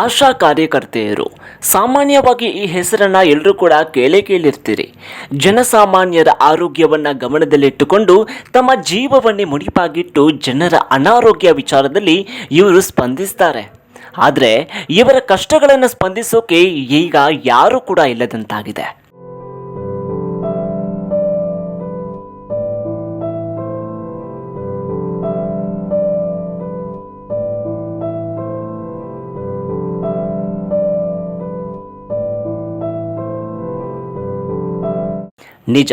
ಆಶಾ ಕಾರ್ಯಕರ್ತೆಯರು, ಸಾಮಾನ್ಯವಾಗಿ ಈ ಹೆಸರನ್ನ ಎಲ್ಲರೂ ಕೂಡ ಕೇಳೇ ಕೇಳಿರ್ತೀರಿ. ಜನಸಾಮಾನ್ಯರ ಆರೋಗ್ಯವನ್ನ ಗಮನದಲ್ಲಿಟ್ಟುಕೊಂಡು ತಮ್ಮ ಜೀವವನ್ನೇ ಮುಡಿಪಾಗಿಟ್ಟು ಜನರ ಅನಾರೋಗ್ಯ ವಿಚಾರದಲ್ಲಿ ಇವರು ಸ್ಪಂದಿಸ್ತಾರೆ. ಆದರೆ ಇವರ ಕಷ್ಟಗಳನ್ನು ಸ್ಪಂದಿಸೋಕೆ ಈಗ ಯಾರೂ ಕೂಡ ಇಲ್ಲದಂತಾಗಿದೆ. ನಿಜ.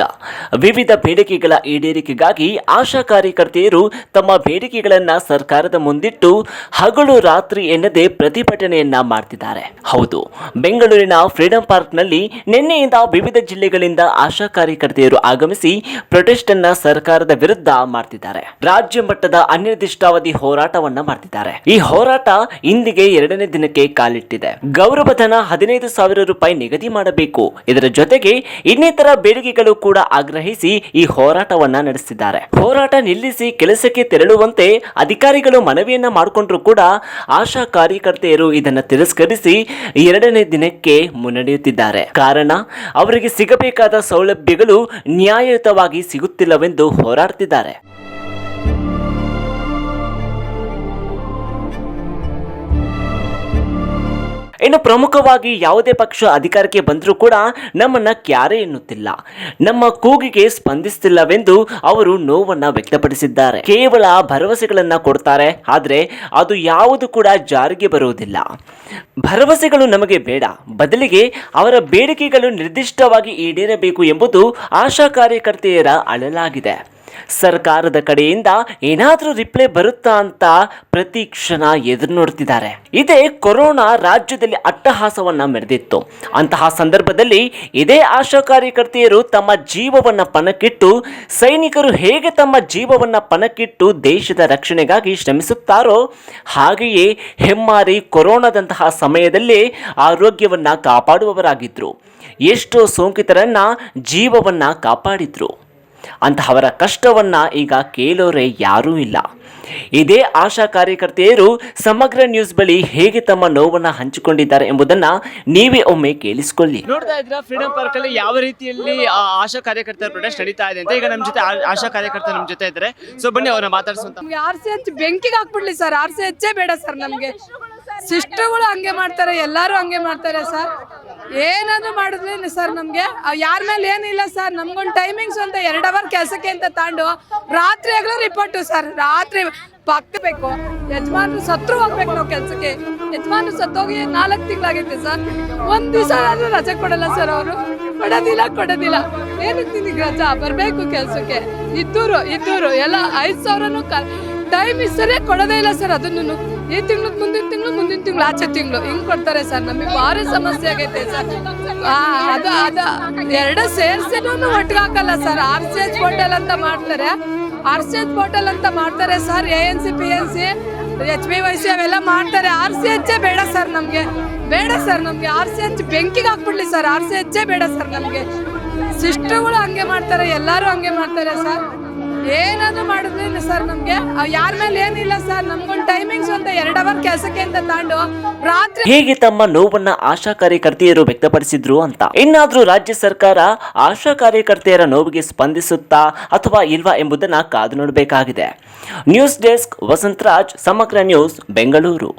ವಿವಿಧ ಬೇಡಿಕೆಗಳ ಈಡೇರಿಕೆಗಾಗಿ ಆಶಾ ಕಾರ್ಯಕರ್ತೆಯರು ತಮ್ಮ ಬೇಡಿಕೆಗಳನ್ನು ಸರ್ಕಾರದ ಮುಂದಿಟ್ಟು ಹಗಲು ರಾತ್ರಿ ಎನ್ನದೆ ಪ್ರತಿಭಟನೆಯನ್ನ ಮಾಡ್ತಿದ್ದಾರೆ. ಹೌದು, ಬೆಂಗಳೂರಿನ ಫ್ರೀಡಂ ಪಾರ್ಕ್ನಲ್ಲಿ ನಿನ್ನೆಯಿಂದ ವಿವಿಧ ಜಿಲ್ಲೆಗಳಿಂದ ಆಶಾ ಕಾರ್ಯಕರ್ತೆಯರು ಆಗಮಿಸಿ ಪ್ರೊಟೆಸ್ಟ್ ಅನ್ನ ಸರ್ಕಾರದ ವಿರುದ್ಧ ಮಾಡ್ತಿದ್ದಾರೆ. ರಾಜ್ಯ ಮಟ್ಟದ ಅನಿರ್ದಿಷ್ಟಾವಧಿ ಹೋರಾಟವನ್ನ ಮಾಡ್ತಿದ್ದಾರೆ. ಈ ಹೋರಾಟ ಇಂದಿಗೆ ಎರಡನೇ ದಿನಕ್ಕೆ ಕಾಲಿಟ್ಟಿದೆ. ಗೌರವಧನ ಹದಿನೈದು ಸಾವಿರ ರೂಪಾಯಿ ನಿಗದಿ ಮಾಡಬೇಕು. ಇದರ ಜೊತೆಗೆ ಇನ್ನಿತರ ಬೇಡಿಕೆಗಳು ಕೂಡ ಆಗ್ರಹಿಸಿ ಈ ಹೋರಾಟವನ್ನ ನಡೆಸಿದ್ದಾರೆ. ಹೋರಾಟ ನಿಲ್ಲಿಸಿ ಕೆಲಸಕ್ಕೆ ತೆರಳುವಂತೆ ಅಧಿಕಾರಿಗಳು ಮನವಿಯನ್ನ ಮಾಡಿಕೊಂಡ್ರು ಕೂಡ ಆಶಾ ಕಾರ್ಯಕರ್ತೆಯರು ಇದನ್ನ ತಿರಸ್ಕರಿಸಿ ಎರಡನೇ ದಿನಕ್ಕೆ ಮುನ್ನಡೆಯುತ್ತಿದ್ದಾರೆ. ಕಾರಣ, ಅವರಿಗೆ ಸಿಗಬೇಕಾದ ಸೌಲಭ್ಯಗಳು ನ್ಯಾಯಯುತವಾಗಿ ಸಿಗುತ್ತಿಲ್ಲವೆಂದು ಹೋರಾಡ್ತಿದ್ದಾರೆ. ಇನ್ನು ಪ್ರಮುಖವಾಗಿ ಯಾವುದೇ ಪಕ್ಷ ಅಧಿಕಾರಕ್ಕೆ ಬಂದರೂ ಕೂಡ ನಮ್ಮನ್ನ ಕ್ಯಾರೆ ಎನ್ನುತ್ತಿಲ್ಲ. ನಮ್ಮ ಕೂಗಿಗೆ ಸ್ಪಂದಿಸುತ್ತಿಲ್ಲವೆಂದು ಅವರು ನೋವನ್ನ ವ್ಯಕ್ತಪಡಿಸಿದ್ದಾರೆ. ಕೇವಲ ಭರವಸೆಗಳನ್ನು ಕೊಡ್ತಾರೆ, ಆದರೆ ಅದು ಯಾವುದು ಕೂಡ ಜಾರಿಗೆ ಬರುವುದಿಲ್ಲ. ಭರವಸೆಗಳು ನಮಗೆ ಬೇಡ. ಬದಲಿಗೆ ಅವರ ಬೇಡಿಕೆಗಳು ನಿರ್ದಿಷ್ಟವಾಗಿ ಈಡೇರಬೇಕು ಎಂಬುದು ಆಶಾ ಕಾರ್ಯಕರ್ತೆಯರ ಅಳಲಾಗಿದೆ. ಸರ್ಕಾರದ ಕಡೆಯಿಂದ ಏನಾದರೂ ರಿಪ್ಲೈ ಬರುತ್ತಾ ಅಂತ ಪ್ರತಿ ಕ್ಷಣ ಎದುರು ನೋಡ್ತಿದ್ದಾರೆ ಇದೇ ಕೊರೋನಾ ರಾಜ್ಯದಲ್ಲಿ ಅಟ್ಟಹಾಸವನ್ನ ಮೆರೆದಿತ್ತು. ಅಂತಹ ಸಂದರ್ಭದಲ್ಲಿ ಇದೇ ಆಶಾ ಕಾರ್ಯಕರ್ತೆಯರು ತಮ್ಮ ಜೀವವನ್ನ ಪಣಕ್ಕಿಟ್ಟು, ಸೈನಿಕರು ಹೇಗೆ ತಮ್ಮ ಜೀವವನ್ನ ಪಣಕ್ಕಿಟ್ಟು ದೇಶದ ರಕ್ಷಣೆಗಾಗಿ ಶ್ರಮಿಸುತ್ತಾರೋ, ಹಾಗೆಯೇ ಹೆಮ್ಮಾರಿ ಕೊರೋನಾದಂತಹ ಸಮಯದಲ್ಲಿ ಆರೋಗ್ಯವನ್ನ ಕಾಪಾಡುವವರಾಗಿದ್ರು. ಎಷ್ಟೋ ಸೋಂಕಿತರನ್ನ ಜೀವವನ್ನ ಕಾಪಾಡಿದ್ರು. ಅಂತಹವರ ಕಷ್ಟವನ್ನ ಈಗ ಕೇಳೋರೆ ಯಾರೂ ಇಲ್ಲ. ಇದೇ ಆಶಾ ಕಾರ್ಯಕರ್ತೆಯರು ಸಮಗ್ರ ನ್ಯೂಸ್ ಬಳಿ ಹೇಗೆ ತಮ್ಮ ನೋವನ್ನ ಹಂಚಿಕೊಂಡಿದ್ದಾರೆ ಎಂಬುದನ್ನ ನೀವೇ ಒಮ್ಮೆ ಕೇಳಿಸಿಕೊಳ್ಳಿ. ನೋಡ್ತಾ ಇದ್ರ ಫ್ರೀಡಂ ಪಾರ್ಕ್ ಅಲ್ಲಿ ಯಾವ ರೀತಿಯಲ್ಲಿ ಆ ಆಶಾ ಕಾರ್ಯಕರ್ತರ ಪ್ರೊಟೆಸ್ಟ್ ನಡೀತಾ ಇದೆ ಅಂತ ಈಗ ನಮ್ಮ ಜೊತೆ ಆ- ಆಶಾ ಕಾರ್ಯಕರ್ತರು ನಮ್ಮ ಜೊತೆ ಇದ್ದಾರೆ. ಸೊ ಬನ್ನಿ ಅವ್ರನ್ನ ಮಾತಾಡಿಸುವಂತ. ನಮ್ಗೆ ಆರ್ ಸಿ ಎಚ್ ಬೆಂಕಿಗೆ ಹಾಕ್ಬಿಡ್ಲಿ ಸರ್. ಆರ್ ಸಿ ಹೆಚ್ಚೇ ಬೇಡ ಸರ್ ನಮಗೆ. ಸಿಸ್ಟರ್ಗಳು ಹಂಗೆ ಮಾಡ್ತಾರೆ ಎಲ್ಲರೂ ಹಂಗೆ ಮಾಡ್ತಾರೆ ಸರ್. ಏನಾದರೂ ಮಾಡಿದ್ರೇನು ಸರ್ ನಮಗೆ. ಯಾರ ಮೇಲೆ ಏನಿಲ್ಲ ಸರ್. ನಮ್ಗೊಂದು ಟೈಮಿಂಗ್ಸ್ ಅಂತ ಎರಡು ಅವರ್ ಕೆಲಸಕ್ಕೆ ಅಂತ ತಾಂಡು ರಾತ್ರಿ ಆಗಲೂ ರಿಪೋರ್ಟು ಸರ್. ರಾತ್ರಿ ಪಕ್ಕಬೇಕು ಯಜಮಾನ್ರು ಸತ್ರು ಹೋಗ್ಬೇಕು ನಾವು ಕೆಲಸಕ್ಕೆ. ಯಜಮಾನ್ರು ಸತ್ತೋಗಿ ನಾಲ್ಕು ತಿಂಗಳಾಗೈತೆ ಸರ್. ಒಂದು ದಿವಸ ಆದರೂ ರಜೆ ಕೊಡಲ್ಲ ಸರ್ ಅವರು. ಕೊಡೋದಿಲ್ಲ ಕೊಡೋದಿಲ್ಲ. ಏನಕ್ಕೆ ನಿನಗೆ ರಜಾ? ಬರಬೇಕು ಕೆಲಸಕ್ಕೆ. ಇದ್ದೂರು ಇದ್ದೂರು. ಎಲ್ಲ ಐದು ಸಾವಿರನೂ ಕ ಟೈಮ್ ಇಷ್ಟರೇ ಕೊಡೋದೇ ಇಲ್ಲ ಸರ್ ಅದನ್ನು ಈ ತಿಂಗಳು ಮುಂದಿನ ತಿಂಗಳು ಮುಂದಿನ ತಿಂಗಳು, ಆಚೆ ತಿಂಗಳು. ಹಿಂಗೆ ಕೊಡ್ತಾರೆ ಸರ್, ನಮಗೆ ಭಾರಿ ಸಮಸ್ಯೆ ಆಗೈತೆ ಸರ್. ಅದು ಅದು, ಎರಡು ಸೇರಿಸಿನೂ ಒಟ್ಟಿಗೆ ಹಾಕಲ್ಲ sir. R C H hotel ಅಂತ ಮಾಡ್ತಾರೆ. ಆರ್ ಸಿ ಎಚ್ ಹೋಟೆಲ್ ಅಂತ ಮಾಡ್ತಾರೆ sir, A N C, P N C, H B Y C ಅವೆಲ್ಲ ಮಾಡ್ತಾರೆ. ಆರ್ ಸಿ ಎಚ್ ಬೇಡ ಸರ್ ನಮಗೆ. ಬೇಡ ಸರ್ ನಮಗೆ. ಆರ್ ಸಿ ಎಚ್ ಬೆಂಕಿಗೆ ಹಾಕ್ಬಿಡ್ಲಿ ಸರ್. ಆರ್ ಸಿ ಎಚ್ ಬೇಡ ಸರ್ ನಮಗೆ. ಸಿಸ್ಟರ್ಗಳು ಹಂಗೆ ಮಾಡ್ತಾರೆ, ಎಲ್ಲರೂ ಹಂಗೆ ಮಾಡ್ತಾರೆ ಸರ್. ಏನಾದರೂ ಮಾಡಿದ್ರಿಲ್ಲ ಸರ್ ನಮಗೆ. ಯಾರ ಮೇಲೆ ಏನಿಲ್ಲ ಸರ್. ನಮ್ಗೊಂದು ಟೈಮಿಂಗ್ಸ್ ಅಂತ ಎರಡು ಅವರ್ ಕೆಲಸಕ್ಕೆ ಅಂತ ತಾಂಡು ರಾತ್ರಿ ಹೀಗೆ ತಮ್ಮ ನೋವನ್ನ ಆಶಾ ಕಾರ್ಯಕರ್ತೆಯರು ವ್ಯಕ್ತಪಡಿಸಿದ್ರು ಅಂತ? ಇನ್ನಾದ್ರೂ ರಾಜ್ಯ ಸರ್ಕಾರ ಆಶಾ ಕಾರ್ಯಕರ್ತೆಯರ ನೋವಿಗೆ ಸ್ಪಂದಿಸುತ್ತಾ ಅಥವಾ ಇಲ್ವಾ ಎಂಬುದನ್ನ ಕಾದು ನೋಡಬೇಕಾಗಿದೆ. ನ್ಯೂಸ್ ಡೆಸ್ಕ್ ವಸಂತರಾಜ್, ಸಮಗ್ರ ನ್ಯೂಸ್, ಬೆಂಗಳೂರು.